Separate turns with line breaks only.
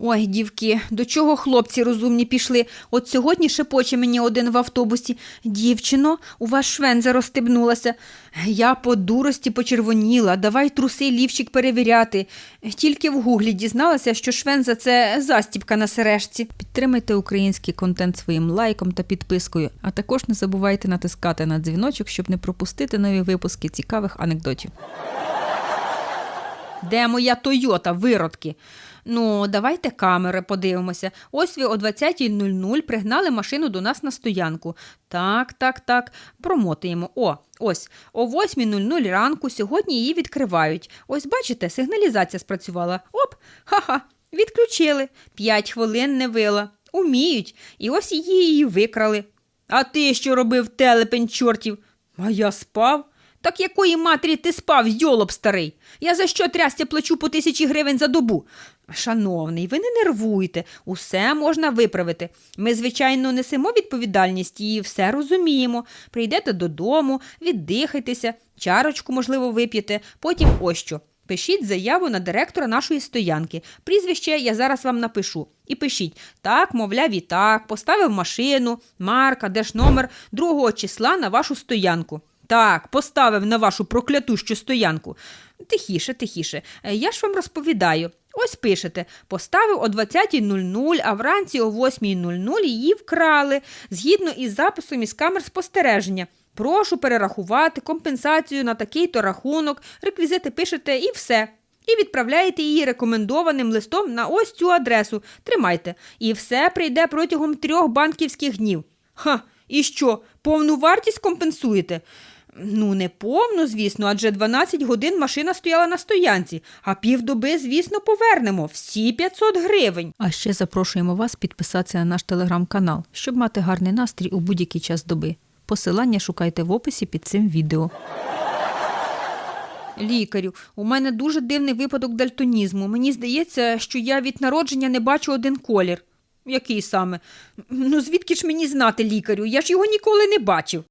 Ой, дівки, до чого хлопці розумні пішли? От сьогодні шепоче мені один в автобусі. Дівчино, у вас швенза розстебнулася. Я по дурості почервоніла, давай труси лівчик перевіряти. Тільки в гуглі дізналася, що швенза це застібка на сережці. Підтримайте український контент своїм лайком та підпискою, а також не забувайте натискати на дзвіночок, щоб не пропустити нові випуски цікавих анекдотів. Де моя Тойота, виродки? Ну, давайте камери подивимося. Ось ви о 20.00 пригнали машину до нас на стоянку. Так, так, так. Промотуємо. О, ось. О 8.00 ранку сьогодні її відкривають. Ось бачите, сигналізація спрацювала. Оп, ха-ха, відключили. П'ять хвилин не вила. Уміють. І ось її її викрали. А ти що робив, телепень чортів? А я спав. Так якої матері ти спав, йолоп старий? Я за що трястя плачу по тисячі гривень за добу? Шановний, ви не нервуйте, усе можна виправити. Ми, звичайно, несемо відповідальність і все розуміємо. Прийдете додому, віддихайтеся, чарочку, можливо, вип'єте, потім ось що. Пишіть заяву на директора нашої стоянки. Прізвище я зараз вам напишу. І пишіть так, мовляв, і так, поставив машину, марка, держномер 2 числа на вашу стоянку. Так, поставив на вашу проклятущу стоянку. Тихіше, тихіше. Е, Я ж вам розповідаю. Ось пишете: поставив о 20.00, а вранці о 8.00 її вкрали, згідно із записом із камер спостереження. Прошу перерахувати компенсацію на такий-то рахунок, реквізити пишете і все. І відправляєте її рекомендованим листом на ось цю адресу. Тримайте. І все прийде протягом трьох банківських днів. Ха, і що, повну вартість компенсуєте? Ну, не повну, звісно, адже 12 годин машина стояла на стоянці, а півдоби, звісно, повернемо всі 500 гривень. А ще запрошуємо вас підписатися на наш телеграм-канал, щоб мати гарний настрій у будь-який час доби. Посилання шукайте в описі під цим відео. Лікарю, у мене дуже дивний випадок дальтонізму. Мені здається, що я від народження не бачу один колір. Який саме? Ну, звідки ж мені знати лікарю? Я ж його ніколи не бачив.